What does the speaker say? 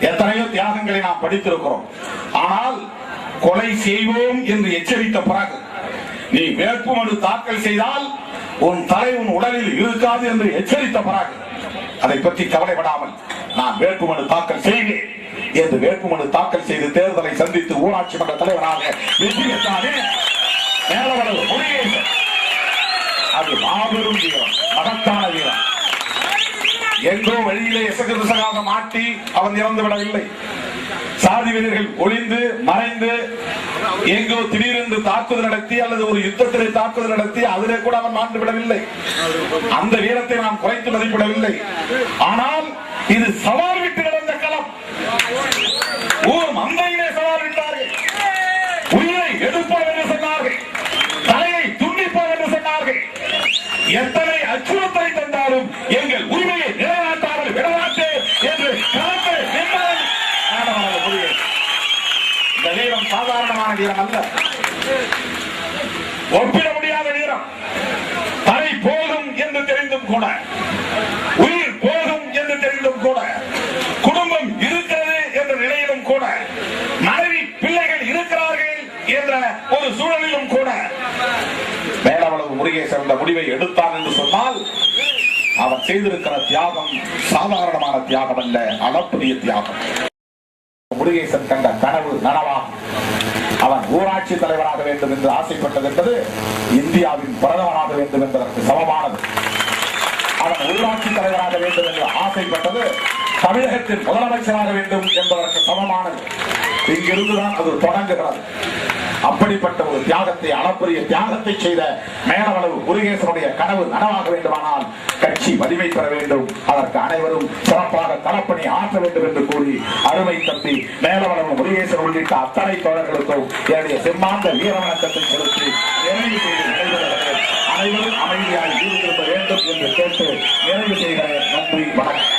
எத்தனையோ தியாகங்களை நாம் படித்திருக்கிறோம். ஆனால் கொலை செய்வோம் என்று எச்சரித்த பிறகு நீ வேட்புமனு தாக்கல் செய்தால் உன் தலை உன் உடலில் இருக்காது என்று எச்சரித்த பிறகு அதை பற்றி கவலைப்படாமல் நான் வேட்புமனு தாக்கல் செய்வேன் என்று வேட்புமனு தாக்கல் செய்து தேர்தலை சந்தித்து ஊராட்சி மன்ற தலைவராக வெற்றி பெற்றாரே மேலவரவு அது மாபெரும் வீரம் மகத்தான வீரம். எங்கோ வழியிலே எசகுசகாக மாட்டி அவன் இறந்து விடவில்லை. சாதி வீரர்கள் ஒளிந்து மறைந்து எங்கோ திடீரென்று தாக்குதல் நடத்தி அல்லது ஒரு யுத்தத்திலே தாக்குதல் நடத்தி அதிலே கூட அவன் மாண்டு விடவில்லை. அந்த வீரத்தை நாம் குறைத்து மதிப்பிடவில்லை. ஆனால் இது சவால் விட்டு நடந்த களம். ஊர் மந்தையிலே சவால் விட்டார்கள். உயிரை எடுப்போம் என்று சொன்னார்கள். தலையை துண்டிப்போம் என்று சொன்னார்கள். எத்தனை அச்சுறுத்தலை தந்தாலும் எங்கள் உரிமை வீரம் சாதாரணமான வீரம் அல்ல. ஒப்பிட முடியாத வீரம். தலை போகும் என்று தெரிந்தும் கூட உயிர் போகும் என்று தெரிந்தும் கூட குடும்பம் இருக்கிறது என்ற நிலையிலும் கூட மனைவி பிள்ளைகள் இருக்கிறார்கள் என்ற ஒரு சூழலிலும் கூட மேலவளவு முறையை சேர்ந்த முடிவை எடுத்தான் என்று சொன்னால் அவர் செய்திருக்கிற தியாகம் சாதாரணமான தியாகம் அல்ல அளப்பரிய தியாகம். முருகேசன் கண்ட கனவு நனவாகும். அவன் ஊராட்சி தலைவராக வேண்டும் என்று ஆசைப்பட்டது என்பது இந்தியாவின் பிரதமராக வேண்டும் என்பதற்கு சமமானது. அவன் உள்ளாட்சி தலைவராக வேண்டும் என்று ஆசைப்பட்டது தமிழகத்தின் முதலமைச்சராக வேண்டும் என்பதற்கு சமமானது. இங்கிருந்துதான் அது தொடங்குகிறது. அப்படிப்பட்ட ஒரு தியாகத்தை அளப்பரிய தியாகத்தை செய்த மேலவளவு முருகேசனுடைய கனவு நனவாக வேண்டுமானால் கட்சி வலிமை பெற வேண்டும். அதற்கு அனைவரும் சிறப்பாக களப்பணி ஆற்ற வேண்டும் என்று கூறி அருமை தம்பி மேலவளவு முருகேசன் உள்ளிட்ட அத்தனை தோழர்களுக்கும் என்னுடைய செம்மாந்த வீரவணக்கத்தை செலுத்தி நிறைவு செய்து அனைவரும் அமைதியாக ஈடுபட வேண்டும் என்று கேட்டு நிறைவு செய்கிறேன். நன்றி வணக்கம்.